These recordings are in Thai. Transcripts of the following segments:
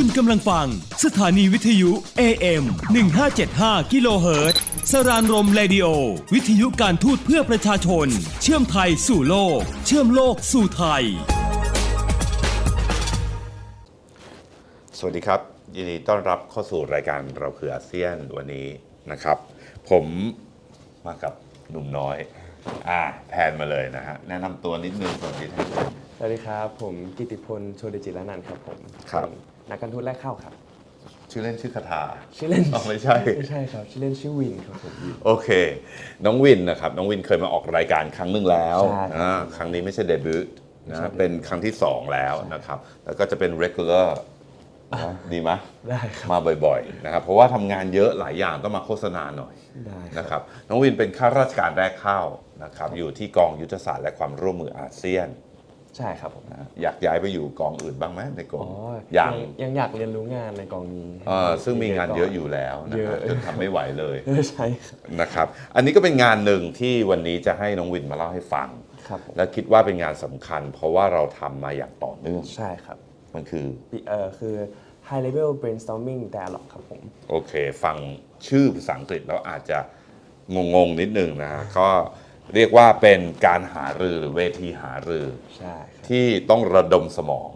คุณกำลังฟัง สถานีวิทยุ AM 1575กิโลเฮิรตซ์สรานรมเรดิโอ วิทยุการทูตเพื่อประชาชน เชื่อมไทยสู่โลก เชื่อมโลกสู่ไทย สวัสดีครับ ยินดีต้อนรับเข้าสู่รายการเราคืออาเซียนวันนี้นะครับ ผมมากับหนุ่มน้อย อ่าแพนมาเลยนะฮะ แนะนำตัวนิดนึงสวัสดีท่านผู้ชมสวัสดีครับ ผมกิติพลโชติจิรนันท์ครับผมครับเป็ นนักการทูตแรกเข้าครับ ชื่อเล่นชื่อคาถา ชื่อเล่นอ๋อไม่ใช่ ไม่ใช่ครับ ชื่อเล่นชื่อวินครับผมวินโอเค น้องวินนะครับ น้องวินเคยมาออกรายการครั้งหนึ่งแล้วใช่ครับอ่าครั้งนี้ไม่ใช่เดบิวต์ไม่นะใช่เป็นครั้งที่ 2 แล้วนะครับ แล้วก็จะเป็น regular นะดีไหมได้ครับ มาบ่อยๆนะครับ เพราะว่าทำงานเยอะหลายอย่างต้องมาโฆษณาหน่อย ได้ครับ นะครับน้องวินเป็นข้าราชการแรกเข้านะครับอยู่ที่กองยุทธศาสตร์และความร่วมมืออาเซียน ใช่ครับผมนะอยากย้ายไปอยู่กองอื่นบ้างไหมในกรอ๋มอยัง ยังอยากเรียนรู้งานในกองนี้เออซึ่งมีงานเยอะอยู่แล้วนะครับเยอะจนทำไม่ไหวเลยเออใช่ครับนะครับ อันนี้ก็เป็นงานหนึ่งที่วันนี้จะให้น้องวินมาเล่าให้ฟัง ครับผมและคิดว่าเป็นงานสำคัญ เพราะว่าเราทำมาอย่างต่อเนื่อง ใช่ครับ มันคือปีเอ่อคือ High Level Brainstorming Dialogue ครับผม โอเค ฟังชื่อภาษาอังกฤษแล้วอาจจะงงๆนิดนึงนะฮะก็ เรียกว่าเป็นการหารือหรือเวทีหารือ ใช่ครับ ที่ต้องระดมสมอง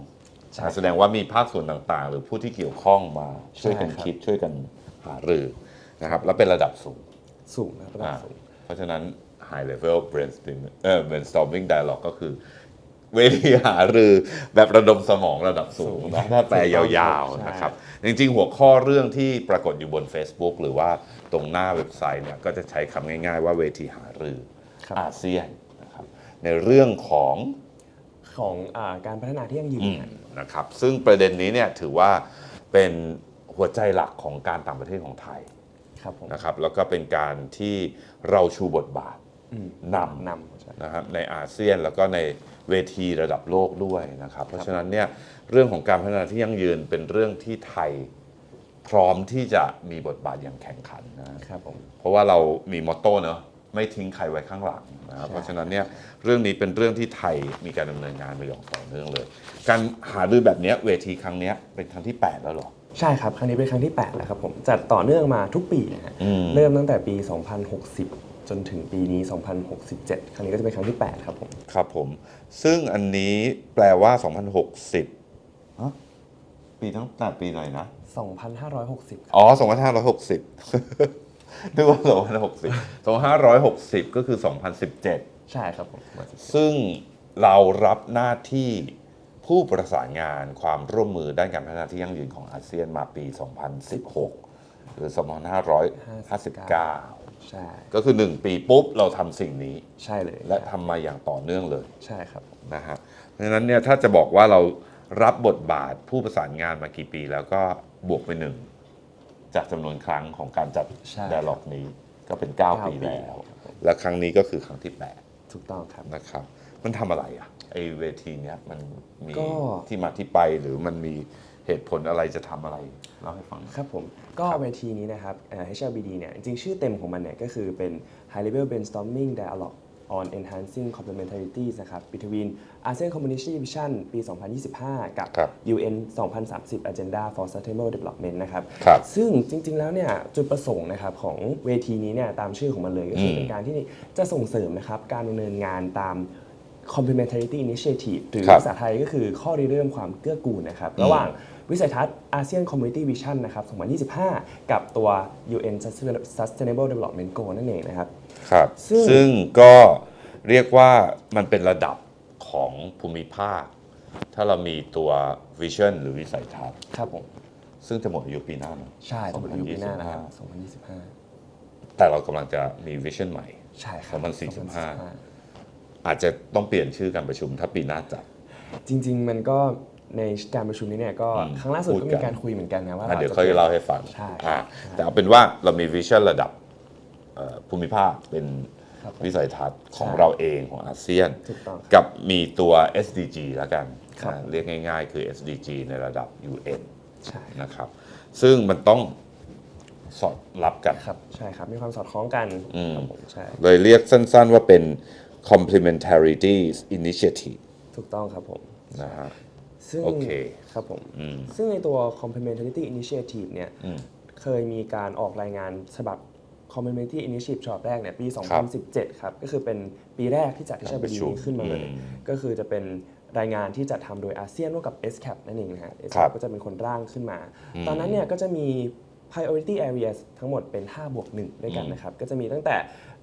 ใช่แสดงว่ามีภาคส่วนต่างๆ หรือผู้ที่เกี่ยวข้องมาช่วยกันใช่ครับ คิดช่วยกันหารือนะครับแล้วเป็นระดับสูงสูงนะครับระดับอ่าสูง เพราะฉะนั้น high level brainstorming เอ่อ brainstorming dialogue ก็คือเวทีหารือแบบระดมสมองระดับสูงนะถ้าแปลยาวๆนะครับ จริงๆ หัวข้อเรื่องที่ปรากฏอยู่บน Facebook หรือว่าตรงหน้าเว็บไซต์เนี่ยก็จะใช้คำง่ายๆว่าเวทีหารือครับ อาเซียนนะครับในเรื่องของของอาการพัฒนาที่ยั่งยืนอืมครับนะครับซึ่งประเด็นนี้เนี่ยถือว่าเป็นหัวใจหลักของการต่างประเทศของไทยครับผมนะครับแล้วก็เป็นการที่เราชูบทบาทอืมนนำใช่ำนะครับในอาเซียนแล้วก็ในเวทีระดับโลกด้วยนะครับ เพราะฉะนั้นเนี่ยเรื่องของการพัฒนาที่ยั่งยืนเป็นเรื่องที่ไทยพร้อมที่จะมีบทบาทอย่างแข่งขันนะครับผมเพราะว่าเรามีมอตโต้เนอะ ไม่ทิ้งใครไว้ข้างหลังนะครับใช่เพราะฉะนั้นเนี่ยเรื่องนี้เป็นเรื่องที่ไทยมีการดำเนินงานมาอย่างต่อเนื่องเลย การหารือแบบเนี้ยเวทีครั้งเนี้ยเป็นครั้งที่ 8 แล้วเหรอใช่ครับครั้งนี้เป็นครั้งที่ 8 แล้วครับผมจัดต่อเนื่องมาทุกปีนะฮะอืมเริ่มตั้งแต่ปี 2060 จนถึงปีนี้ 2067 ครั้งนี้ก็จะเป็นครั้งที่ 8 ครับผมครับผม ซึ่งอันนี้แปลว่า 2060ฮะปีตั้งแต่ปีไหนนะ 2,560ครับอ๋อ 2560 นึกว่า2060 2560ก็คือ2017ใช่ครับผมซึ่งเรารับหน้าที่ผู้ประสานงานความร่วมมือด้านการพัฒนาที่ยั่งยืนของอาเซียนมาปี 2016 หรือ 2559 ใช่ ก็คือ 1 ปีปุ๊บเราทำสิ่งนี้ ใช่เลย และทำมาอย่างต่อเนื่องเลย ใช่ครับ นะฮะ เพราะฉะนั้นเนี่ยถ้าจะบอกว่าเรารับบทบาทผู้ประสานงานมากี่ปีแล้วก็บวกไปหนึ่ง จากจำนวนครั้งของการจัดใช่ด a ล็อกนี้ก็เป็นเก้า9ปีปีแล้ว และครั้งนี้ก็คือครั้งที่8ถูกต้องครับนะครับ มันทำอะไรอะไอเวทีเนี้ยมันมีก็ ที่มาที่ไปหรือมันมีเหตุผลอะไรจะทำอะไรเล่าให้ฟังหน่อย ครับผม ก็ครับเวทีนี้นะครับเอ่อ HLBD เนี่ย จริงๆชื่อเต็มของมันเนี่ย ก็คือเป็น High Level Brainstorming Dialogue on Enhancing Complementarities นะครับ between ASEAN Community Vision ปี 2025 กับ ครับ UN 2030 Agenda for Sustainable Development นะครับ ครับ ซึ่งจริงๆ แล้วเนี่ยจุดประสงค์นะครับของเวทีนี้เนี่ยตามชื่อของมันเลยก็คืออม เป็นการที่จะส่งเสริมนะครับการดำเนินงานตาม complementarity initiative หรือครับภาษาไทยก็คือข้อริเริ่มความเกื้อกูลนะครับ ระหว่างวิสัยทัศน์อาเซียน Community Vision นะครับ 2025 กับตัว UN Sustainable Development Goal นั่นเองนะครับ ครับ ซึ่ง ซึ่งก็เรียกว่ามันเป็นระดับของภูมิภาค ถ้าเรามีตัววิชั่นหรือวิสัยทัศน์ ครับผม ซึ่งจะหมดอายุปีหน้าเนอะใช่จะหมดอายุปีหน้านะครับ 2025 แต่เรากำลังจะมีวิชั่นใหม่2025ใช่ครับ2045 อาจจะต้องเปลี่ยนชื่อการประชุมถ้าปีหน้าจัด จริง ๆ มันก็ในการประชุมนี้เนี่ยก็อืมครั้งล่าสุดพูดก็กันมีการคุยเหมือนกันนะว่าอะเดี๋ยวจะ ค่อยเล่าให้ฟังใช่ อะแต่เอาเป็นว่าเรามีวิชั่นระดับเอ่อ ภูมิภาคเป็นครับผมวิสัยทัศน์ของใช่เราเองของอาเซียน ถูกต้องครับ กับมีตัว SDG แล้วกันครับอะเรียกง่าย ๆ คือ SDG ในระดับ UN ใช่นะครับ ซึ่งมันต้องสอดรับกัน ครับใช่ครับมีความสอดคล้องกันอืม ครับผมใช่เลยเรียกสั้นๆว่าเป็น complementarities initiative ถูกต้องครับผม นะฮะ ซึ่งโอเค ครับผม อืมซึ่งในตัว complementarity initiative เนี่ย อืม เคยมีการออกรายงานฉบับ complementarity initiative ฉบับแรกเนี่ยปี 2017 ครับ ก็คือเป็นปีแรกที่จัดที่ชาบดีนี้ขึ้นมาเลยอืมก็คือจะเป็นรายงานที่จัดทำโดยอาเซียนร่วมกับ SCAP นั่นเองนะฮะครั SCAP บก็จะเป็นคนร่างขึ้นมาอืมตอนนั้นเนี่ยก็จะมี priority areas ทั้งหมดเป็น 5 บวก 1 ด้วยกันนะครับ ก็จะมีตั้งแต่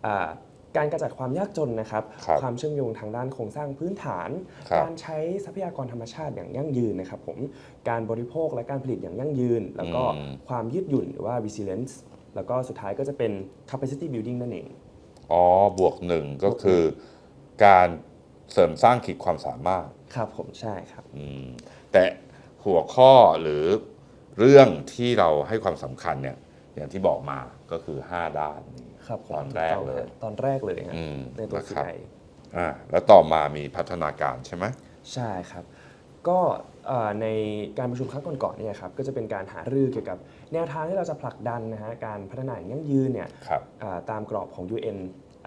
อ่าการกระจัดความยากจนนะครับครับ ความเชื่อมโยงทางด้านโครงสร้างพื้นฐานครับการใช้ทรัพยากรธรรมชาติอย่างยั่งยืนนะครับผม การบริโภคและการผลิตอย่างยั่งยืน แล้วก็อืมความยืดหยุ่นหรือว่า resilience แล้วก็สุดท้ายก็จะเป็น capacity building นั่นเอง อ๋อ บวกหนึ่งก็คือการเสริมสร้างขีดความสามารถ ครับผมใช่ครับ อืม แต่หัวข้อหรือเรื่องที่เราให้ความสำคัญเนี่ย อย่างที่บอกมาก็คือ 5 ด้านนี้ครับผมตอนแรกเลย ตอนแรกเลยฮะอืมในตัว นะครับ CI อ่าแล้วต่อมามีพัฒนาการใช่ไหม ใช่ครับ ก็เอ่อ ในการประชุมครั้งก่อนๆเนี่ยครับก็จะเป็นการหารือเกี่ยวกับแนวทางที่เราจะผลักดันนะฮะการพัฒนาอย่างยั่งยืนเนี่ยครับอ่าตามกรอบของ UN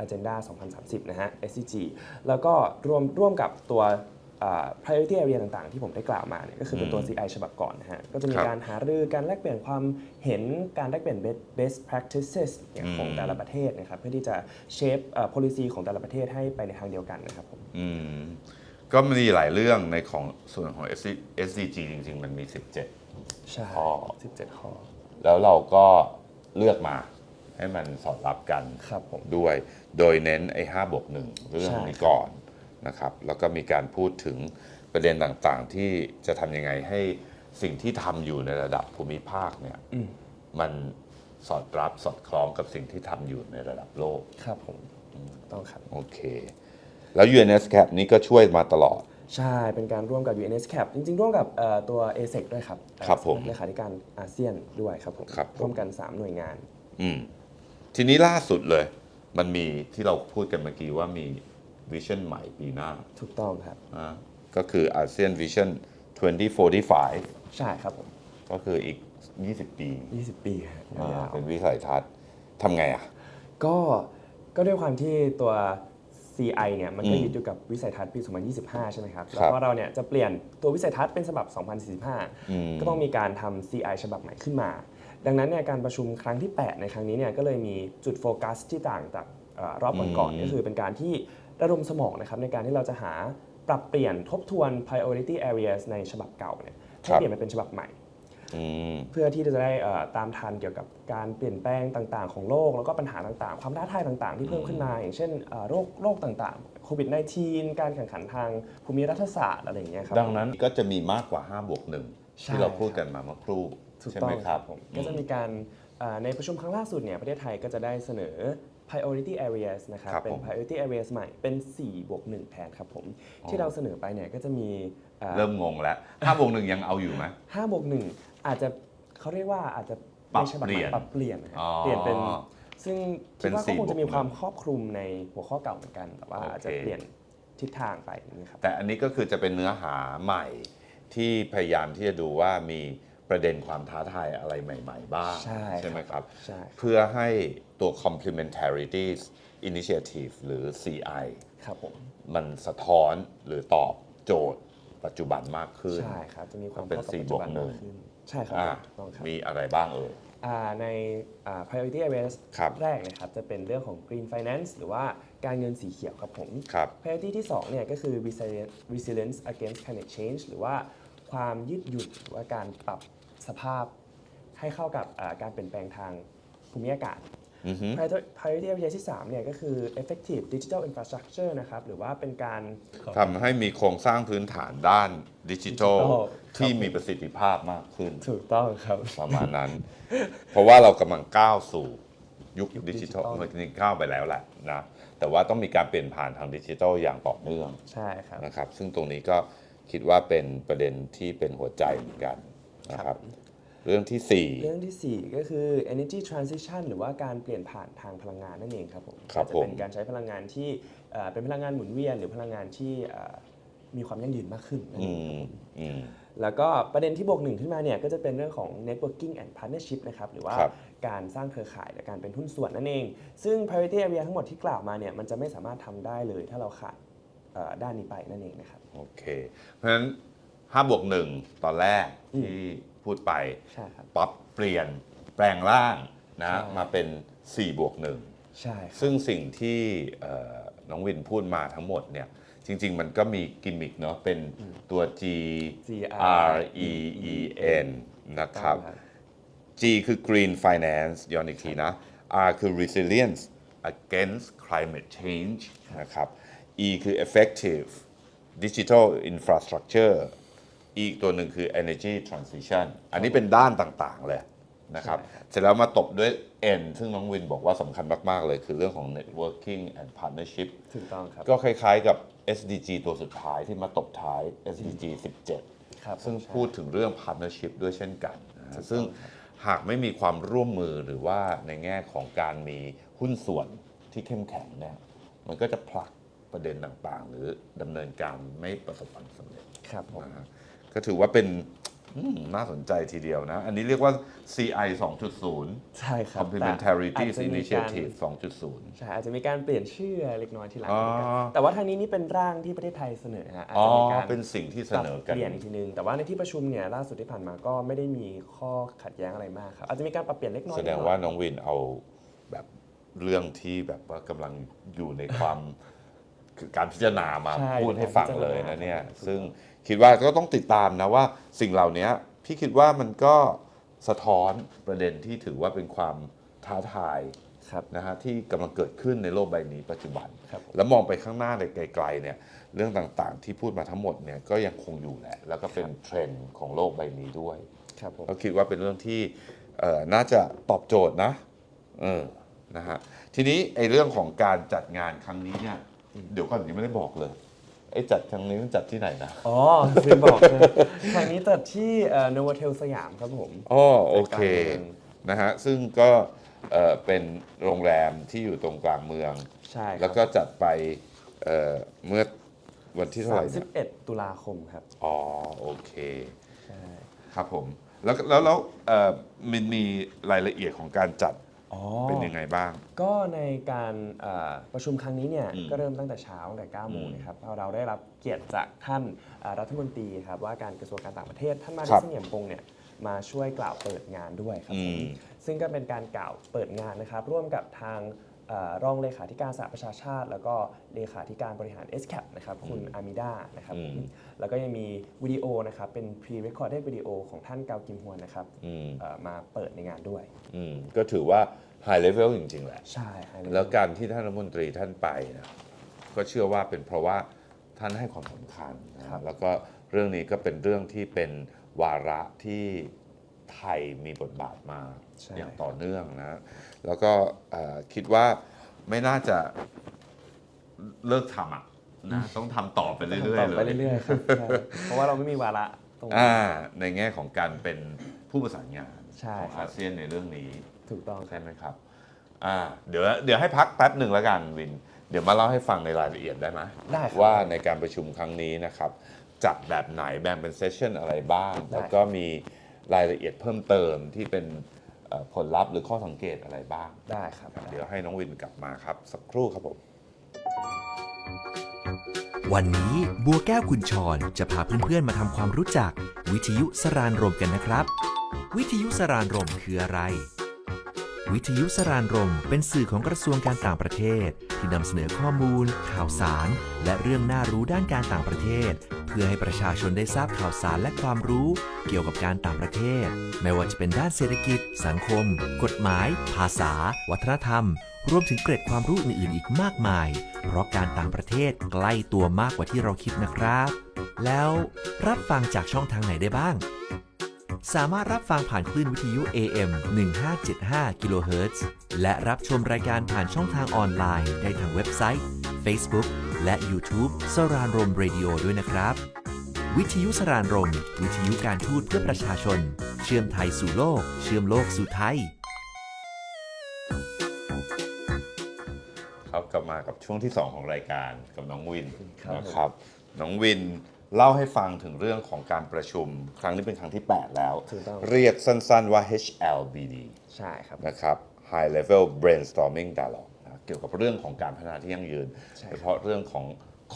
Agenda 2030 นะฮะ SDG แล้วก็รวมร่วมกับตัวอ่า priority area ต่างๆ ที่ผมได้กล่าวมาเนี่ยก็คือเป็นตัว อืม CI ฉบับก่อนนะฮะ ก็จะมีครับการหารือการแลกเปลี่ยนความเห็นการแลกเปลี่ยน best- best practices เนี่ยของอืม แต่ละประเทศนะครับ เพื่อที่จะ shape เอ่อ policy ของแต่ละประเทศให้ไปในทางเดียวกันนะครับผม อืม ก็มีหลายเรื่องในของส่วนของ SDG จริง ๆ มันมี17ใช่ข้อ17ข้อแล้วเราก็เลือกมาให้มันสอดรับกัน ครับผม ด้วย โดยเน้นไอ้5บวก1เรื่องใช่ นี้ก่อนนะครับ แล้วก็มีการพูดถึงประเด็นต่างๆ ที่จะทำยังไงให้สิ่งที่ทำอยู่ในระดับภูมิภาคเนี่ยอืมมันสอดรับสอดคล้องกับสิ่งที่ทำอยู่ในระดับโลก ครับผม ต้องครับ โอเค แล้ว UNSCAP นี้ก็ช่วยมาตลอด ใช่ เป็นการร่วมกับ UNSCAP จริง ๆ ร่วมกับเอ่อตัว ASEC ด้วยครับครับผมเลขาธิการอาเซียนด้วยครับผมครับผม ร่วมกัน 3 หน่วยงาน อืมทีนี้ล่าสุดเลย มันมีที่เราพูดกันเมื่อกี้ว่ามีวิชั่นใหม่ปีหน้าถูกต้องครับนะก็คืออาเซียนวิชั่น2045 ใช่ครับผม ก็คืออีก 20 ปี20 ปีครับอ่ายาว เป็นวิสัยทัศน์ทำไงอะๆก็ก็ด้วยความที่ตัว CI เนี่ยมันก็อืมยึดอยู่กับวิสัยทัศน์ปี 2025 ใช่ไหมครับครับ แล้วก็เราเนี่ยจะเปลี่ยนตัววิสัยทัศน์เป็นฉบับอืม2045 ก็ต้องมีการทำ CI ฉบับใหม่ขึ้นมา ดังนั้นเนี่ยการประชุมครั้งที่ 8 ในครั้งนี้เนี่ยก็เลยมีจุดโฟกัสที่ต่างจากเอ่อรอบก่อนอืมๆก็คือเป็นการที่ระดมสมองนะครับในการที่เราจะหาปรับเปลี่ยนทบทวน priority areas ในฉบับเก่าเนี่ยให้เปลี่ยนมาเป็นฉบับใหม่ อืม เพื่อที่จะได้เอ่อตามทันเกี่ยวกับการเปลี่ยนแปลงต่างๆ ของโลก แล้วก็ปัญหาต่างๆ ความท้าทายต่างๆ ที่เพิ่มขึ้นมา อย่างเช่นเอ่อโรคโรคต่างๆโควิด -19 การแข่งขันทางภูมิรัฐศาสตร์อะไรอย่างเงี้ยครับ ดังนั้นก็จะมีมากกว่า 5 บวกหนึ่งใช่ ที่เราพูดกันมาเมื่อครู่ถูกใช่ต้อไหมงครับผมก็จะมีการเอ่อในประชุมครั้งล่าสุดเนี่ยประเทศไทยก็จะได้เสนอ priority areas นะครับครับเป็นผม priority areas ใหม่เป็น4บวก1แทนครับผม ที่เราเสนอไปเนี่ยก็จะมีเอ่อ เริ่มงงแล้ว5บวกหนึ่งยังเอาอยู่ไหม5บวก1 อาจจะเขาเรียกว่าอาจจะปรับในฉบับใหเปลี่ม่ยนปรับเปลี่ยนนะฮะอ๋อเปลี่ยนเป็น ซึ่งเป็คิดนว่าสี่ก็คงจะมีบวกหนึ่งความครอบคลุมในหัวข้อเก่าเหมือนกัน แต่ว่าโอเค อาจจะเปลี่ยนทิศทางไปนี่ครับ แต่อันนี้ก็คือจะเป็นเนื้อหาใหม่ที่พยายามที่จะดูว่ามีประเด็นความท้าทายอะไรใหม่ ๆ บ้างใช่ไหมครับ ใช่ เพื่อให้ตัว complementarity initiative หรือ CI ครับผม มันสะท้อนหรือตอบโจทย์ปัจจุบันมากขึ้น ใช่ครับ จะมีความเป็นข้ากับสี่ปัจจุบันบวกหนึ่ง มากขึ้น ใช่ครับอ่าถูกต้องครับมีอะไรบ้างเอ่ย อ่าในอ่า priority areas ครับ แรกนะครับจะเป็นเรื่องของ green finance หรือว่าการเงินสีเขียวครับผม ครับ priority ที่2เนี่ยก็คือ resilience resilience against climate change หรือว่าความยืดหยุ่นหรือว่าการปรับสภาพให้เข้ากับอ่าการเปลี่ยนแปลงทางภูมิอากาศอือฮึ priority area ที่ 3 เนี่ยก็คือ effective digital infrastructure นะครับ หรือว่าเป็นการทำให้มีโครงสร้างพื้นฐานด้านดิจิทัลดิจิทัลที่ครับมีประสิทธิภาพมากขึ้น ถูกต้องครับ ประมาณนั้น เพราะว่าเรากำลังก้าวสู่ยุคยุคดิจิทัลดิจิทัลเมื่อกี้ก้าวไปแล้วแหละนะ แต่ว่าต้องมีการเปลี่ยนผ่านทางดิจิทัลอย่างต่อเนื่อง ใช่ครับ นะครับ ซึ่งตรงนี้ก็คิดว่าเป็นประเด็นที่เป็นหัวใจเหมือนกันนะครับ เรื่องที่เรื่องทีสี่ 4 ก็คือ energy transition หรือว่าการเปลี่ยนผ่านทางพลังงานนั่นเองครับผมครับจะผมเป็นการใช้พลังงานที่เอ่อเป็นพลังงานหมุนเวียน หรือพลังงานที่เอ่อมีความยั่งยืนมากขึ้นนั่น4อืเองมอืมแล้วก็ประเด็นที่บวกหนึ่งขึ้นมาเนี่ยก็จะเป็นเรื่องของ networking and partnership นะครับหรือว่าครับการสร้างเครือข่ายและการเป็นหุ้นส่วนนั่นเอง ซึ่ง priority area ทั้งหมดที่กล่าวมาเนี่ยมันจะไม่สามารถทำได้เลย ถ้าเราขาดเอ่อด้านนี้ไปนั่นเองนะครับโอเค เพราะฉะนั้น5บวก1ตอนแรกที่ พูดไปใช่ครับ ปรับเปลี่ยนแปลงร่างนะ ใช่ มาเป็น 4 บวก1ใช่ครับซึ่งสิ่งที่เอ่อน้องวินพูดมาทั้งหมดเนี่ย จริง ๆ มันก็มีกิมมิคเนาะเป็นตัว G G R E E N นะครับครับ G คือ Green Finance ย้อนอีกทีนะ R คือ Resilience against climate change นะครับ E คือ Effective Digital Infrastructure อีกตัวหนึ่งคือ Energy Transition อันนี้เป็นด้านต่างๆเลยนะครับ เสร็จแล้วมาตบด้วย N ซึ่งน้องวินบอกว่าสำคัญมาก ๆ เลย คือเรื่องของ Networking and Partnership ถูกต้องครับ ก็คล้ายๆกับ SDG ตัวสุดท้ายที่มาตบท้าย SDG 17ครับซึ่งใช่พูดถึงเรื่อง partnership ด้วยเช่นกันนะฮะซึ่งหากไม่มีความร่วมมือหรือว่าในแง่ของการมีหุ้นส่วนที่เข้มแข็งเนี่ยมันก็จะผลักประเด็นต่างๆ หรือดำเนินการไม่ประสบความสำเร็จครับผมนะฮะ ก็ถือว่าเป็นอืมน่าสนใจทีเดียวนะ อันนี้เรียกว่า CI 2.0 ใช่ครับ Complementarity แต่อาจจะมีการ Initiative 2.0 ใช่อาจจะมีการเปลี่ยนชื่อเล็กน้อยทีหลังอ๋อแต่ว่าทางนี้นี่เป็นร่างที่ประเทศไทยเสนอฮะอาจอ๋อ จะมีการเป็นสิ่งที่เสนอปกัรับน เปลี่ยนอีกทีนึง แต่ว่าในที่ประชุมเนี่ยล่าสุดที่ผ่านมาก็ไม่ได้มีข้อขัดแย้งอะไรมากครับอาจจะมีการปรับเปลี่ยนเล็กน้อยแสดงว่าน้องวินเอาแบบเรื่องที่แบบว่ากำลังอยู่ในความ คือการพิจารณามาใช่พูดให้ฟังการพิจารณาเลยนะเนี่ยถูกต้องซึ่ง คิดว่าก็ต้องติดตามนะว่าสิ่งเหล่านี้พี่คิดว่ามันก็สะท้อนประเด็นที่ถือว่าเป็นความท้าทายครับนะฮะที่กำลังเกิดขึ้นในโลกใบนี้ปัจจุบันครับผมแล้วมองไปข้างหน้าในไกลๆเนี่ยเรื่องต่างๆที่พูดมาทั้งหมดเนี่ยก็ยังคงอยู่แหละแล้วก็เป็นเทรนด์ของโลกใบนี้ด้วยครับผมก็คิดว่าเป็นเรื่องที่เอ่อน่าจะตอบโจทย์นะเออนะฮะทีนี้ไอ้เรื่องของการจัดงานครั้งนี้เนี่ยเดี๋ยวก่อนยังไม่ได้บอกเลย ไอ้จัดครั้งนี้มันจัดที่ไหนนะอ๋อลืมบอกเลยทางนี้จัดที่โนวเทลสยามครับผมอ๋อโอเคในกลางเมืองนะฮะซึ่งก็เอ่อเป็นโรงแรมที่อยู่ตรงกลางเมือง ใช่ครับแล้วก็จัดไปเอ่อเมื่อวันที่เท่าไหร่เนี่ย31 ตุลาคมครับอ๋อโอเคใช่ ครับผมแล้วแล้วแล้วเอ่อมันมีรายละเอียดของการจัด อ๋อ เป็นยังไงบ้าง ก็ในการเอ่อประชุมครั้งนี้เนี่ยอืมก็เริ่มตั้งแต่เช้าตั้งแต่9โมงอืมนะครับเพราะเราได้รับเกียรติจากท่านเอ่อรัฐมนตรีครับว่าการกระทรวงการต่างประเทศท่านมาครัดิบสเงียมพงศ์เนี่ยมาช่วยกล่าวเปิดงานด้วยครับผมอืมซึ่งก็เป็นการกล่าวเปิดงานนะครับร่วมกับทางเอ่อ รองเลขาธิการสหประชาชาติ แล้วก็เลขาธิการบริหาร s c a p นะครับคุณอามิดานะครับอืมแล้วก็ยังมีวิดีโอนะครับเป็น pre-recorded วิดีโอของท่านเกากิมฮวนนะครับอืมเอ่อมาเปิดในงานด้วยอืมก็ถือว่า high level จริงๆแหละใช่ฮะแล้วการที่ท่านรัฐมนตรีท่านไปนะก็เชื่อว่าเป็นเพราะว่าท่านให้ความสำคัญนะแล้วก็เรื่องนี้ก็เป็นเรื่องที่เป็นวาระที่ ไทยมีบทบาทมาใช่ อย่างต่อเนื่องนะ แล้วก็เอ่อคิดว่าไม่น่าจะเลิกทำอะนะต้องทำต่อไปเรื่อยต่อๆเลไปย เรื่อยๆครับใช่เพราะว่าเราไม่มีวาระตรงนี้ อ่าในแง่ของการเป็นผู้ประสานงานใช่ของครับ อาเซียนในเรื่องนี้ถูกต้องคใช่รับไหมครับอ่าเดี๋ยวเดี๋ยวให้พักแป๊บหนึ่งแล้วกันวิน เดี๋ยวมาเล่าให้ฟังในรายละเอียดได้ไหมได้ครับว่าในการประชุมครั้งนี้นะครับ จัดแบบไหนแบ่งเป็นเซสชันอะไรบ้างได้แล้วก็มี รายละเอียดเพิ่มเติมที่เป็นเอ่อผลลัพธ์หรือข้อสังเกตอะไรบ้าง ได้ครับ เดี๋ยวให้น้องวินกลับมาครับ สักครู่ครับผม วันนี้บัวแก้วคุณชรจะพาเพื่อนๆมาทำความรู้จัก วิทยุสรานรมกันนะครับ วิทยุสรานรมคืออะไร วิทยุสรานรมเป็นสื่อของกระทรวงการต่างประเทศ ที่นำเสนอข้อมูล ข่าวสาร และเรื่องน่ารู้ด้านการต่างประเทศเพื่อให้ประชาชนได้ทราบข่าวสารและความรู้เกี่ยวกับการต่างประเทศ ไม่ว่าจะเป็นด้านเศรษฐกิจ สังคม กฎหมาย ภาษา วัฒนธรรม รวมถึงเกร็ดความรู้อื่นๆ อีกมากมาย เพราะการต่างประเทศใกล้ตัวมากกว่าที่เราคิดนะครับ แล้วรับฟังจากช่องทางไหนได้บ้าง สามารถรับฟังผ่านคลื่นวิทยุ AM 1575กิโลเฮิรตซ์และรับชมรายการผ่านช่องทางออนไลน์ได้ทางเว็บไซต์ Facebook และ YouTube สรานรม Radio ด้วยนะครับ วิทยุสรานรม วิทยุการทูตเพื่อประชาชน เชื่อมไทยสู่โลก เชื่อมโลกสู่ไทย ครับกลับมากับช่วงที่ 2 ของรายการกับน้องวินครับนะครับ น้องวิน เล่าให้ฟังถึงเรื่องของการประชุม ครั้งนี้เป็นครั้งที่ 8 แล้ว ถูกต้อง เรียกสั้นๆว่า HLBD ใช่ครับ นะครับ High Level Brainstorming Dialogue นะเกี่ยวกับเรื่องของการพัฒนาที่ยั่งยืนใช่โดยเฉพาะเรื่องของ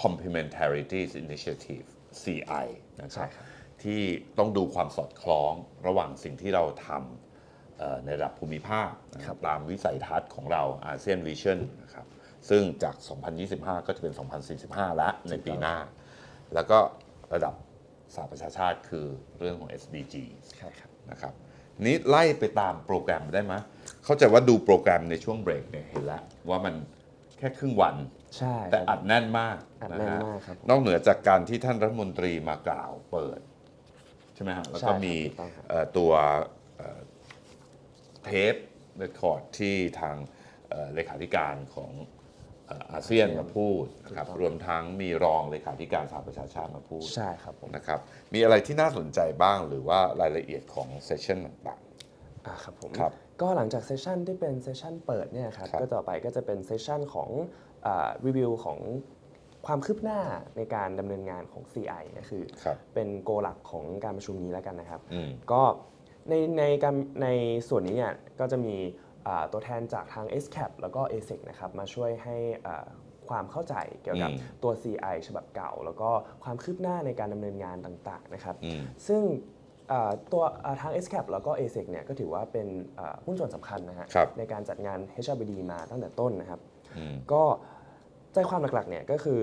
Complementarity Initiative CI นะคใช่รับครับที่ต้องดูความสอดคล้องระหว่างสิ่งที่เราทำเอ่อในระดับภูมิภาคนะครับตามวิสัยทัศน์ของเราอาเซียนวิชั่นนะครับซึ่งจาก 2025 ก็จะเป็น 2045 แล้วในปีหน้า แล้วก็ ระดับสหประชาชาติคือเรื่องของ SDG ใช่ครับนะครับนี้ไล่ไปตามโปรแกรมได้ไหมเข้าใจว่าดูโปรแกรมในช่วงเบรกเนี่ยเห็นแล้วว่ามันแค่ครึ่งวัน ใช่แต่อัดแน่นมากอัดแน่นนะฮะมากครับผมนอกเหนือจากการที่ท่านรัฐมนตรีมากล่าวเปิด ใช่ไหมฮะแล้วก็ใช่ครับมีถูกต้องครับเอ่อตัวเอ่อเทปเรคคอร์ดที่ทางเอ่อเลขาธิการของเอ่ออาเซียนมาพูดนะครับรวมทั้งมีรองเลขาธิการสหประชาชาติมาพูดใช่ครับผมนะครับมีอะไรที่น่าสนใจบ้างหรือว่ารายละเอียดของเซสชันต่างอ่าครับผมครับก็หลังจากเซสชันที่เป็นเซสชันเปิดเนี่ยครับครับก็ต่อไปก็จะเป็นเซสชันของรีวิวของความคืบหน้าในการดำเนินงานของ CI ก็คือครับเป็นโกหลักของการประชุมนี้แล้วกันนะครับอืมก็ในในการในส่วนนี้เนี่ยก็จะมีอ่า ตัวแทนจากทาง SCAP แล้วก็ ASIC นะครับมาช่วยให้อ่าความเข้าใจเกี่ยวกับอืมตัว CI ฉบับเก่า แล้วก็ความคืบหน้าในการดำเนินงานต่างๆนะครับอืมซึ่งอ่าตัวอ่าทาง SCAP แล้วก็ ASIC เนี่ยก็ถือว่าเป็นอ่าหุ้นส่วนสำคัญนะฮะครับในการจัดงาน HRBD มาตั้งแต่ต้นนะครับอืมก็ใจความหลักๆเนี่ยก็คือ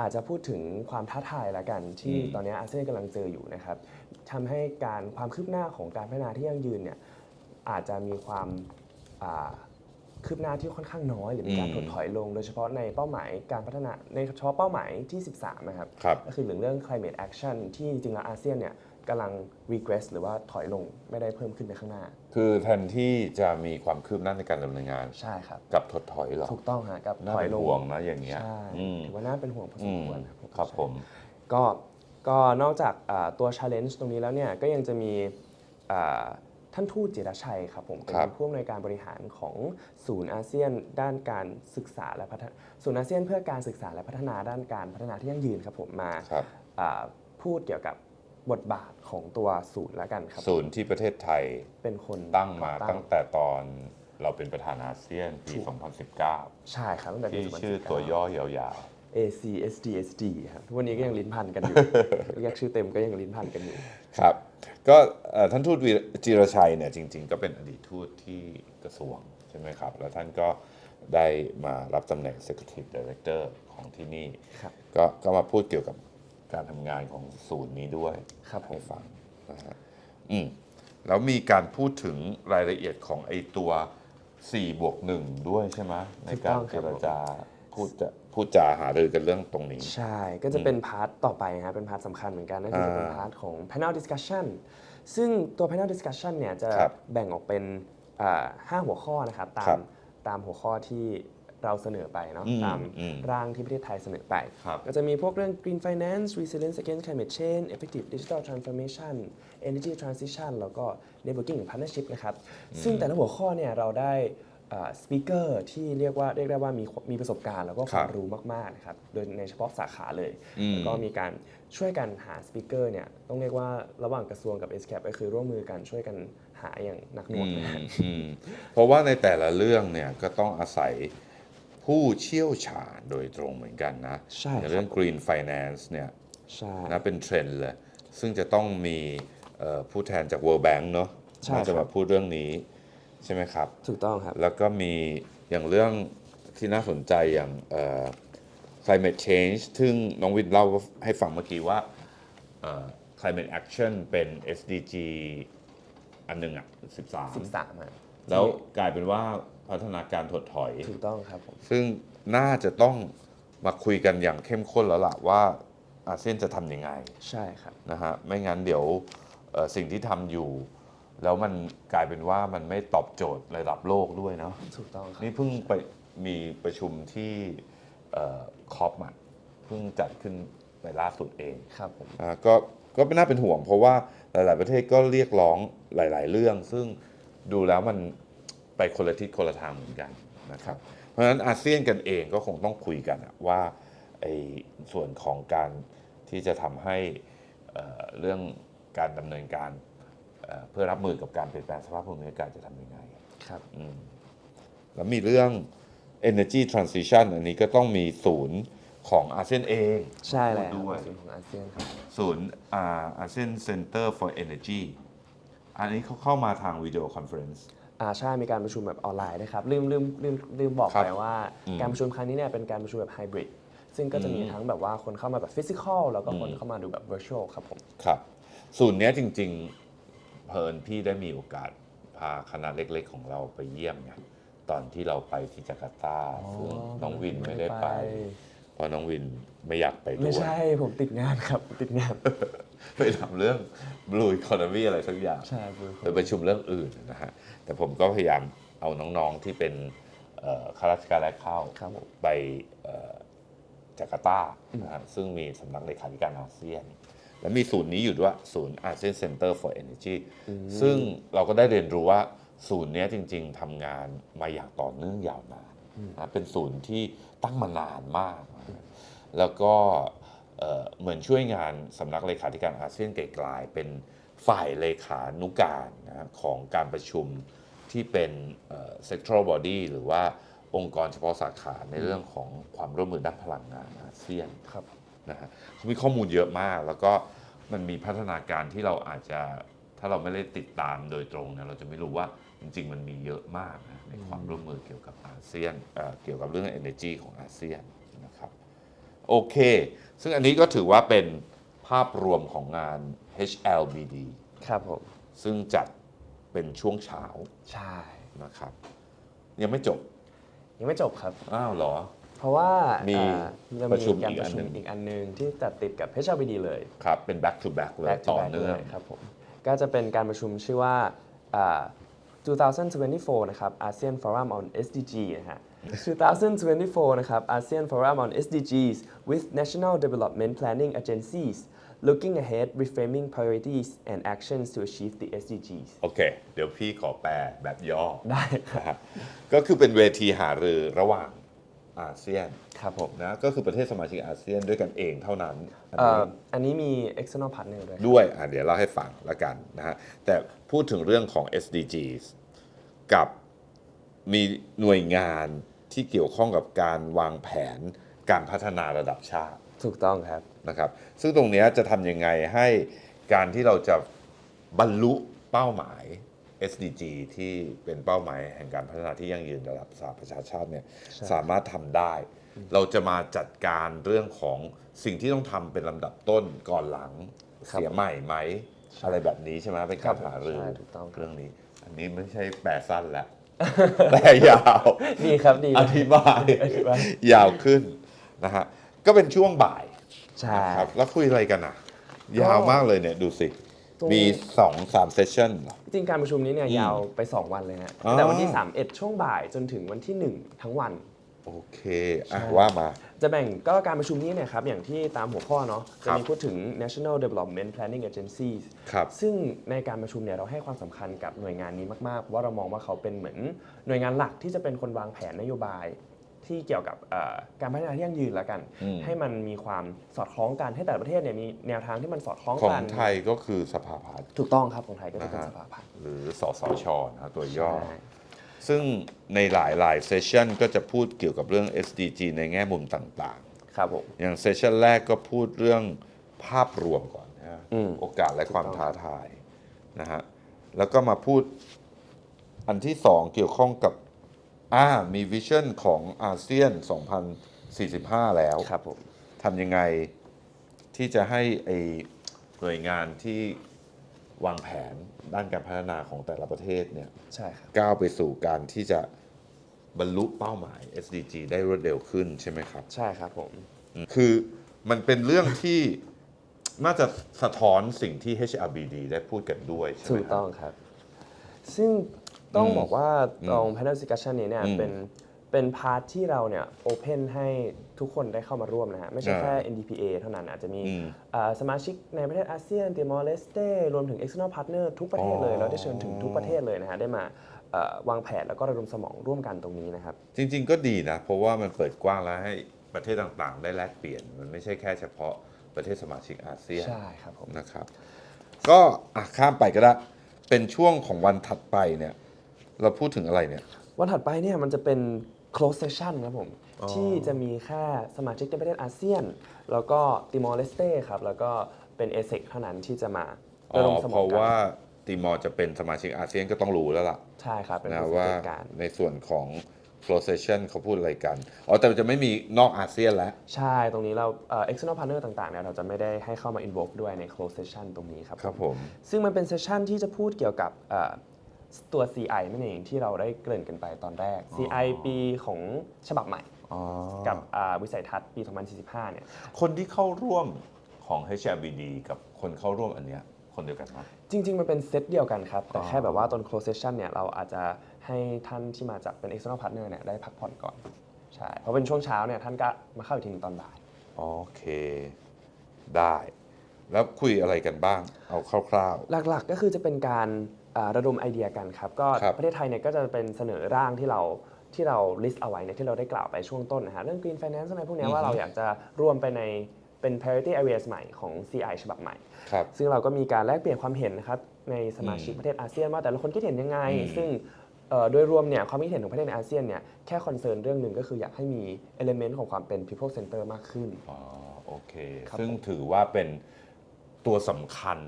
อาจจะพูดถึงความท้าทายละกันที่อืมตอนนี้อาเซียนกำลังเจออยู่นะครับทำให้การความคืบหน้าของการพัฒนาที่ยั่งยืนเนี่ยอาจจะมีความอ่า คืบหน้าที่ค่อนข้างน้อยหรือมีการอืมถดถอยลง โดยเฉพาะในเป้าหมายการพัฒนาในเฉพาะเป้าหมายที่ 13 นะครับครับก็คือเรื่องเรื่อง climate action ที่จริงๆแล้วอาเซียนเนี่ยกำลัง regress หรือว่าถอยลงไม่ได้เพิ่มขึ้นในข้างหน้า คือแทนที่จะมีความคืบหน้าในการดำเนินงาน ใช่ครับกลับถดถอยเหรอ ถูกต้องฮะกับน่าถอเป็ยนลงห่วงนะอย่างเงี้ย ใช่อืมถือว่าน่าเป็นห่วงพอสอืมมควรครับผมครับผมก็ก็นอกจากอ่าตัว challenge ตรงนี้แล้วเนี่ยก็ยังจะมีอ่า ท่านทูตจิรชัยครับผมเป็นครับผู้อำนวยการบริหารของศูนย์อาเซียนด้านการศึกษาและพัฒนาศูนย์อาเซียนเพื่อการศึกษาและพัฒนาด้านการพัฒนาที่ยั่งยืนครับผมมาครับ อ่าพูดเกี่ยวกับบทบาทของตัวศูนย์แล้วกันครับศูนย์ที่ประเทศไทยเป็นคนตั้งมาก่อตั้งแต่ตอนเราเป็นประธานอาเซียนปี 2019 ใช่ครับตั้งแต่ปีที่2019ชื่อตัวยย่อยาว ACSDSD ครับทุกวันนี้ก็ยังลิ้นพันกันอยู่ เรียกชื่อเต็มก็ยังลิ้นพันกันอยู่ ๆ ครับ ก็เอ่อท่านทูตวีจิรชัยเนี่ยจริง ๆ ก็เป็นอดีตทูตที่กระทรวงใช่ไหมครับ แล้วท่านก็ได้มารับตำแหน่ง Executive Director ของที่นี่ครับก็ก็มาพูดเกี่ยวกับการทำงานของศูนย์นี้ด้วยครับผมให้ฟังนะฮะอืมแล้วมีการพูดถึงรายละเอียดของไอ้ตัว4บวก1ด้วยใช่ไหมในการเจรจา พูดจะพูดจาหารือกันเรื่องตรงนี้ ใช่ ก็จะเป็นพาร์ทต่อไปนะครับเป็นพาร์ทสำคัญเหมือนกันนั่นคือจะเป็นอ่าพาร์ทของ panel discussion ซึ่งตัว panel discussion เนี่ยจะครับแบ่งออกเป็นอ่าห้าหัวข้อนะครับตาครัมบตามหัวข้อที่เราเสนอไปเนาะอืมตามอืมร่างที่ประเทศไทยเสนอไป ครับ ก็จะมีพวกเรื่อง green finance resilience against climate change effective digital transformation energy transition แล้วก็ networking and partnership นะครับ ซึ่งแต่ละหัวข้อเนี่ยเราได้ สปีกเกอร์ที่เรียกว่าเรียกได้ว่ามีมีประสบการณ์แล้วก็ความครับรู้มากๆนะครับโดยในเฉพาะสาขาเลยอืมแล้วก็มีการช่วยกันหาสปีกเกอร์เนี่ยต้องเรียกว่าระหว่างกระทรวงกับ s c a p ก็คือร่วมมือกันช่วยกันหาอย่างหนักหน่วงนะฮะอืมเพราะว่าในแต่ละเรื่องเนี่ยก็ต้องอาศัยผู้เชี่ยวชาญโดยตรงเหมือนกันนะใช่อย่างเรื่อง Green Finance เนี่ยใช่นะเป็นเทรนด์เลยซึ่งจะต้องมีเอ่อผู้แทนจาก World Bank เนอะใช่น่าจะครัมาบพูดเรื่องนี้ ใช่ไหมครับ ถูกต้องครับ แล้วก็มีอย่างเรื่องที่น่าสนใจอย่างเอ่อ climate change ซึ่งน้องวินเล่าให้ฟังเมื่อกี้ว่าเอ่อ climate action เป็น SDG อันหนึ่งอะ 13 13ฮะแล้วกลายเป็นว่าพัฒนาการถดถอย ถูกต้องครับผมซึ่งน่าจะต้องมาคุยกันอย่างเข้มข้นแล้วล่ะว่าอาเซียนจะทำยังไงใช่ครับ นะฮะไม่งั้นเดี๋ยวเอ่อสิ่งที่ทำอยู่ แล้วมันกลายเป็นว่ามันไม่ตอบโจทย์ระดับโลกด้วยเนาะถูกต้องครับ นี่เพิ่งไปมีประชุมที่คอปมาเพิ่งจัดขึ้นไปล่าสุดเองครับผมอ่าก็ก็ไม่น่าเป็นห่วง เพราะว่าหลาย ๆ ประเทศก็เรียกร้องหลาย ๆ เรื่อง ซึ่งดูแล้วมันไปคนละทิศคนละทางเหมือนกันนะครับ เพราะฉะนั้นอาเซียนกันเองก็คงต้องคุยกันอะว่าไอ้ส่วนของการที่จะทำให้เอ่อเรื่องการดำเนินการเอ่อเพื่อรับมือกับการเปลี่ยนแปลงสภาพภูมิอากาศจะทำยังไงครับแล้วมีเรื่อง energy transition อันนี้ก็ต้องมีศูนย์ของอาเซียนเองใช่แล้วด้วยส่วนของอาเซียนครับ ศูนย์อาเซียนเซ็นเตอร์ for Energy อันนี้เขาเข้ามาทางวิดีโอคอนเฟอเรนซ์ อ่าใช่มีการประชุมแบบออนไลน์นะครับลืมลืมลืมลืมบอกครับไปว่าอืมการประชุมครั้งนี้เนี่ยเป็นการประชุมแบบไฮบริดซึ่งก็จะมีอืม ทั้งแบบว่าคนเข้ามาแบบฟิสิกอลแล้วก็คนอืมเข้ามาดูแบบ virtual ครับผม ครับ ศูนย์เนี้ยจริง ๆ เพลินพี่ได้มีโอกาสพาคณะเล็กๆ ของเราไปเยี่ยมไงตอนที่เราไปที่จาการ์ตาซึ่งน้องวินไม่ได้ไป เพราะน้องวินไม่อยากไปด้วยไม่ใช่ผมติดงานครับติดงาน ไปทำเรื่อง Blue Economy อะไรสักอย่างใช่ Blue ไปประชุมเรื่องอื่นนะฮะแต่ผมก็พยายามเอาน้องๆที่เป็นเอ่อข้าราชการแรกเข้าครับผมไปเอ่อจาการ์ตานะฮะซึ่งมีสำนักเลขาธิการอาเซียน และมีศูนย์นี้อยู่ด้วยศูนย์อาเซียนเซ็นเตอร์ for Energy ซึ่งเราก็ได้เรียนรู้ว่าศูนย์เนี้ยจริง ๆทำงานมาอย่างต่อเนื่องยาวนานนะเป็นศูนย์ที่ตั้งมานานมากนะแล้วก็เอ่อเหมือนช่วยงานสำนักเลขาธิการอาเซียนไกลๆเป็นฝ่ายเลขานุการนะฮะของการประชุมที่เป็นเอ่อ sectoral body หรือว่าองค์กรเฉพาะสาขาในเรื่องของความร่วมมือด้านพลังงานอาเซียนครับ นะฮะมีข้อมูลเยอะมาก แล้วก็มันมีพัฒนาการที่เราอาจจะถ้าเราไม่ได้ติดตามโดยตรงเนี่ยเราจะไม่รู้ว่าจริง ๆ มันมีเยอะมากนะในความร่วมมือเกี่ยวกับอาเซียนเอ่อเกี่ยวกับเรื่อง energy ของอาเซียนนะครับโอเค ซึ่งอันนี้ก็ถือว่าเป็นภาพรวมของงาน HLBD ครับผม ซึ่งจัดเป็นช่วงเช้าใช่นะครับ ยังไม่จบ ยังไม่จบครับ อ้าวเหรอ เพราะว่ามีอ่าจะประชุมการอีกปอัระนชุหนึ่มง อีกอันหนึงที่จัดติดกับ HLBD เลย ครับ เป็น back to back เลย back to ต่อ back เนื่อง ลยครับผมก็จะเป็นการประชุมชื่อว่าอ่า2024 นะครับ ASEAN Forum on SDG นะฮะ2024 นะครับ ASEAN Forum on SDGs with National Development Planning Agencies looking ahead reframing priorities and actions to achieve the SDGs โอเค เดี๋ยวพี่ขอแปลแบบย่อได้ครับนะฮะก็คือเป็นเวทีหารือระหว่าง อาเซียนครับผมนะก็คือประเทศสมาชิกอาเซียนด้วยกันเองเท่านั้นอันเอ่นี้ออันนี้มี external partner ด้วยด้วยอะเดี๋ยวเล่าให้ฟังละกันนะฮะแต่พูดถึงเรื่องของ SDGs กับมีหน่วยงานที่เกี่ยวข้องกับการวางแผนการพัฒนาระดับชาติ ถูกต้องครับนะครับ ซึ่งตรงเนี้ยจะทำยังไงให้การที่เราจะบรรลุเป้าหมาย SDG ที่เป็นเป้าหมายแห่งการพัฒนาที่ยั่งยืนระดับสหประชาชาติเนี่ยใช่สามารถทำได้ เราจะมาจัดการเรื่องของสิ่งที่ต้องทำเป็นลำดับต้นก่อนหลังเสียใหม่ไหม อะไรแบบนี้ใช่ไหมเป็นการหารือใช่ถูกต้องครับเรื่องนี้ อันนี้ไม่ใช่แปลสั้นแล้วแปลยาวดีครับดีอธิบายอธิบายยาวขึ้นนะฮะก็เป็นช่วงบ่ายใช่นะครับแล้วคุยอะไรกันอะ ยาวมากเลยเนี่ยดูสิ ตรงมีสองสามเซสชั่นเหรอ จริงการประชุมนี้เนี่ยอืมยาวไป 2 วันเลยฮะอ๋อแต่วันที่ 31 ช่วงบ่ายจนถึงวันที่ 1 ทั้งวัน โอเค อะว่ามา จะแบ่งก็การประชุมนี้เนี่ยครับอย่างที่ตามหัวข้อเนาะคจะรับมีพูดถึง National Development Planning Agencies ครับ ซึ่งในการประชุมเนี่ยเราให้ความสำคัญกับหน่วยงานนี้มากๆเพราะว่าเรามองว่าเขาเป็นเหมือนหน่วยงานหลักที่จะเป็นคนวางแผนนโยบาย ที่เกี่ยวกับเอ่อการพัฒนาที่ยั่งยืนละกันอืมให้มันมีความสอดคล้องกันให้แต่ละประเทศเนี่ยมีแนวทางที่มันสอดคล้องของกันไทยก็คือสภาพัฒน์ถูกต้องครับของไทยก็จะเป็นนะฮะสภาพัฒน์หรือสสชนะตัวย่อใช่ซึ่งในหลายหลายเซสชันก็จะพูดเกี่ยวกับเรื่อง SDG ในแง่มุมต่างครับผมๆอย่างเซสชันแรกก็พูดเรื่องภาพรวมก่อนนะฮะอืมโอกาสและความถูกต้องท้าทายนะฮะแล้วก็มาพูดอันที่สองเกี่ยวข้องกับ อ่ามีวิชั่นของอาเซียน 2045 แล้วครับผมทำยังไงที่จะให้ไอหน่วยงานที่วางแผนด้านการพัฒนาของแต่ละประเทศเนี่ยใช่ครับก้าวไปสู่การที่จะบรรลุเป้าหมาย SDG ได้รวดเร็วขึ้นใช่ไหมครับ ใช่ครับผม คือมันเป็นเรื่องที่ น่าจะสะท้อนสิ่งที่ HRBD ได้พูดกันด้วยใช่ไหมถูกครัต้อบงครับ ซึ่ง ต้องอืมบอกว่าตรง panel discussion นี้เนี่ยอืมเป็นเป็นพาร์ทที่เราเนี่ย open ให้ทุกคนได้เข้ามาร่วมนะฮะ ไม่ใช่อ่าแค่ NDPA เท่านั้นอาจจะมีอืมเอ่อสมาชิกในประเทศอาเซียนติมอร์เลสเตรวมถึง external partner ทุกประเทศเลยอ๋อเราได้เชิญถึงทุกประเทศเลยนะฮะ ได้มาเอ่อวางแผนแล้วก็ระดมสมองร่วมกันตรงนี้นะครับ จริง ๆ ก็ดีนะ เพราะว่ามันเปิดกว้างแล้วให้ประเทศต่างๆ ได้แลกเปลี่ยน มันไม่ใช่แค่เฉพาะประเทศสมาชิกอาเซียนใช่ครับผมนะครับ ก็อะข้ามไปก็ได้เป็นช่วงของวันถัดไปเนี่ย เราพูดถึงอะไรเนี่ย วันถัดไปเนี่ยมันจะเป็น close session ครับผมที่จะมีแค่สมาชิกในประเทศอาเซียน แล้วก็ติมอร์เลสเต้ครับ แล้วก็เป็นเอเซกเท่านั้นที่จะมาอ๋ระดมอสมเพองราะกันว่าติมอร์จะเป็นสมาชิกอาเซียนก็ต้องรู้แล้วล่ะใช่ครับ เป็นนะผู้ว่าจัดการ ในส่วนของ close session เขาพูดอะไรกัน อ๋อ แต่มันจะไม่มีนอกอาเซียนแล้ว ใช่ ตรงนี้เราเอ่อ external partner ต่างๆเนี่ยเราจะไม่ได้ให้เข้ามา invoke ด้วยใน close session ตรงนี้ครับ ครับผม ซึ่งมันเป็นเซสชันที่จะพูดเกี่ยวกับเอ่อ ตัว CI นั่นเองที่เราได้เกริ่นกันไปตอนแรก CI ปีของฉบับใหม่อ๋อกับอ่าวิสัยทัศน์ปี 2045 เนี่ย คนที่เข้าร่วมของ HRBD กับคนเข้าร่วมอันเนี้ยคนเดียวกันไหม จริง ๆ มันเป็นเซตเดียวกันครับ แต่แค่แบบว่าตอน close session เนี่ย เราอาจจะให้ท่านที่มาจากเป็น external partner เนี่ย ได้พักผ่อนก่อน ใช่ เพราะเป็นช่วงเช้าเนี่ย ท่านก็มาเข้าอีกทีหนึงตอนบ่าย โอเค ได้ แล้วคุยอะไรกันบ้าง เอาคร่าว หลักๆ ก็คือจะเป็นการอ่า ระดมไอเดียกันครับก็ครับ ประเทศไทยเนี่ยก็จะเป็นเสนอร่างที่เราที่เรา list เอาไว้เนี่ยที่เราได้กล่าวไปช่วงต้นนะฮะเรื่อง green finance อะไรพวกเนี้ยว่าเราอยากจะรวมไปในเป็น priority areas ใหม่ของ CI ฉบับใหม่ๆครับ ซึ่งเราก็มีการแลกเปลี่ยนความเห็นนะครับในสมาชิกอืมประเทศอาเซียนว่าแต่ละคนคิดเห็นยังไงอืมซึ่งเอ่อโดยรวมเนี่ยความคิดเห็นของประเทศในอาเซียนเนี่ยแค่คอนเซิร์นเรื่องหนึ่งก็คืออยากให้มี element ของความเป็น people center มากขึ้น อ๋อโอเค ครับซึ่งผมถือว่าเป็นตัวสำคัญ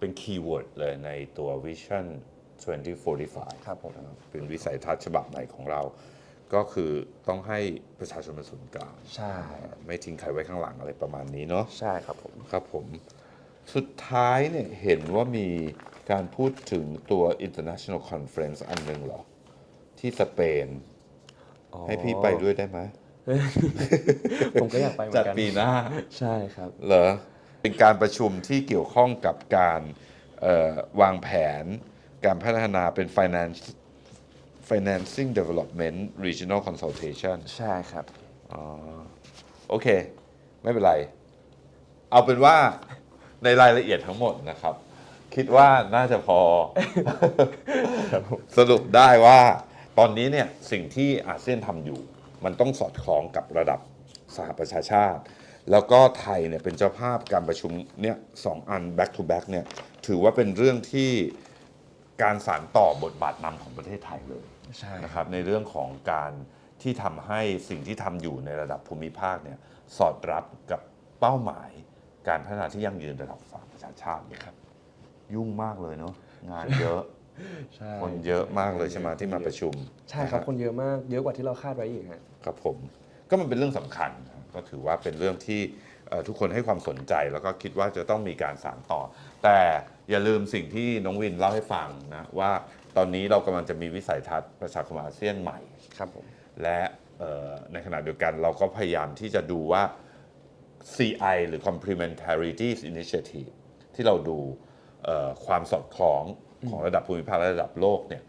เป็นคีย์เวิร์ดเลยในตัว Vision 2045 ครับผมนะครับเป็นวิสัยทัศน์ฉบับใหม่ของเรา ก็คือต้องให้ประชาชนเป็นศูนย์กลางใช่ ไม่ทิ้งใครไว้ข้างหลังอะไรประมาณนี้เนาะใช่ครับผม ครับผม สุดท้ายเนี่ยเห็นว่ามีการพูดถึงตัว international conference อันหนึ่งเหรอ ที่สเปน ให้พี่ไปด้วยได้ไหมผมก็อยากไปเหมือจัดนกันปีหน้า ใช่ครับ เหรอ เป็นการประชุมที่เกี่ยวข้องกับการเอ่อวางแผน การพัฒนาเป็น finance financing development regional consultation ใช่ครับโอเค ไม่เป็นไร เอาเป็นว่าในรายละเอียดทั้งหมดนะครับ คิดว่าน่าจะพอ สรุปได้ว่า ตอนนี้เนี่ยสิ่งที่อาเซียนทำอยู่ มันต้องสอดคล้องกับระดับสหประชาชาติ แล้วก็ไทยเนี่ยเป็นเจ้าภาพการประชุมเนี่ยสองอัน back to back เนี่ยถือว่าเป็นเรื่องที่การสานต่อบทบาทนำของประเทศไทยเลยใช่นะครับในเรื่องของการที่ทำให้สิ่งที่ทำอยู่ในระดับภูมิภาคเนี่ยสอดรับกับเป้าหมายการพัฒนาที่ยั่งยืนระดับสหประชาชาติเนี่ยครับ ยุ่งมากเลยเนาะงานเยอะใช่คนเยอะมากเลยใช่ไหมที่มาประชุม ใช่ครับนะฮะคนเยอะมากเยอะกว่าที่เราคาดไว้อีกฮะครับผมก็มันเป็นเรื่องสำคัญนะ ก็ถือว่าเป็นเรื่องที่เอ่อทุกคนให้ความสนใจแล้วก็คิดว่าจะต้องมีการสานต่อ แต่อย่าลืมสิ่งที่น้องวินเล่าให้ฟังนะว่าตอนนี้เรากำลังจะมีวิสัยทัศน์ประชาคมอาเซียนใหม่ครับผมและเอ่อในขณะเดียวกันเราก็พยายามที่จะดูว่า CI หรือ Complementarities Initiative ที่เราดูเอ่อความสอดคล้องของระดับภูมิภาคและระดับโลกเนี่ย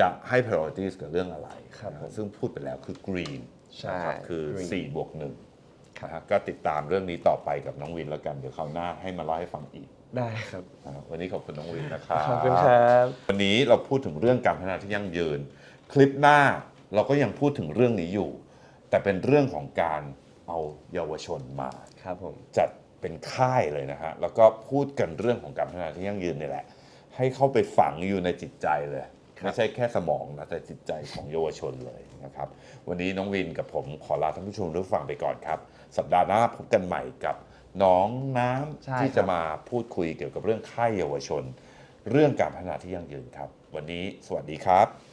จะให้ priorities กับเรื่องอะไรครับผมนะซึ่งพูดไปแล้วคือ green ใช่นะครับคือ Green 4บวก1 นะฮะก็ติดตามเรื่องนี้ต่อไปกับน้องวินแล้วกัน เดี๋ยวคราวหน้าให้มาเล่าให้ฟังอีกได้ครับ นะครับวันนี้ขอบคุณน้องวินนะครับขอบคุณครับ วันนี้เราพูดถึงเรื่องการพัฒนาที่ยั่งยืน คลิปหน้าเราก็ยังพูดถึงเรื่องนี้อยู่ แต่เป็นเรื่องของการเอาเยาวชนมา ครับผม จัดเป็นค่ายเลยนะฮะ แล้วก็พูดกันเรื่องของการพัฒนาที่ยั่งยืนนี่แหละ ให้เข้าไปฝังอยู่ในจิตใจเลยไม่ใช่แค่สมองนะ แต่จิตใจของเยาวชนเลยนะครับ วันนี้น้องวินกับผมขอลาท่านผู้ชมทุกฟังไปก่อนครับ สัปดาห์หน้าพบกันใหม่กับน้องน้ใช่ำที่ครัจะบมาพูดคุยเกี่ยวกับเรื่องค่ายเยาวชน เรื่องการพัฒนาที่ยั่งยืนครับ วันนี้สวัสดีครับ